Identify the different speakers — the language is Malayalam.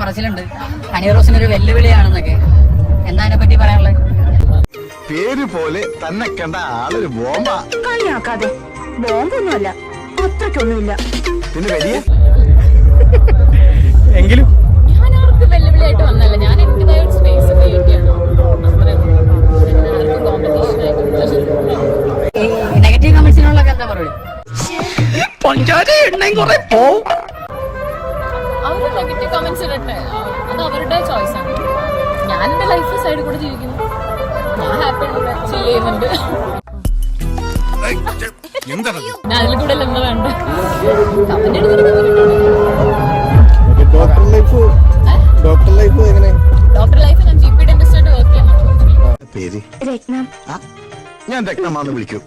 Speaker 1: പറച്ചിലുണ്ട്. ഹണി റോസിന് ഒരു വെല്ലുവിളിയാണെന്നൊക്കെ. എന്താ അതിനെ പറ്റി പറയാനുള്ളത്?
Speaker 2: പേര് പോലെ തന്നെ കണ്ട ആളൊരു ബോംബ.
Speaker 3: കളിയാക്കാതെ. ബോംബൊന്നുമല്ല. അത്രക്കൊന്നുമില്ല
Speaker 2: പിന്നെ വലിയ?
Speaker 4: എങ്കിലും?
Speaker 5: ഞാൻ ആർക്കും വെല്ലുവിളിയായിട്ട് വന്നല്ല ഞാൻ എന്റേതായ ഒരു സ്പേസ് ക്രിയേറ്റ് ചെയ്യണം. അത്രേ ഉള്ളൂ. പിന്നെ ആർക്കും കോമ്പറ്റീഷൻ ആയിട്ട്
Speaker 1: ഈ നെഗറ്റീവ് കമന്റ്സിനുള്ളൊക്കെ എന്താ പറയുക?
Speaker 5: അവർ നെഗറ്റീവ് കമന്റ്സ് ഇടട്ടെ. അത് അവരുടെ ചോയ്സ് ആണ്. ഞാൻ എന്റെ ലൈഫ് സൈഡിൽ കൂടെ ജീവിക്കുന്നു. ഞാൻ ഹാപ്പി ചെയ്യുന്നുണ്ട്. ഞാൻ അതിൽ കൂടെ എന്താ വേണ്ട? Comment
Speaker 4: doctor life doctor life എങ്ങനെ?
Speaker 5: ഡോക്ടർ ലൈഫ് ഞാൻ ജി പി ഡെന്റിസ്റ്റ് ആയിട്ട് വർക്ക് ചെയ്യുന്നു
Speaker 2: പേര്?
Speaker 3: രത്നം.
Speaker 2: ഞാൻ വിളിക്കൂ.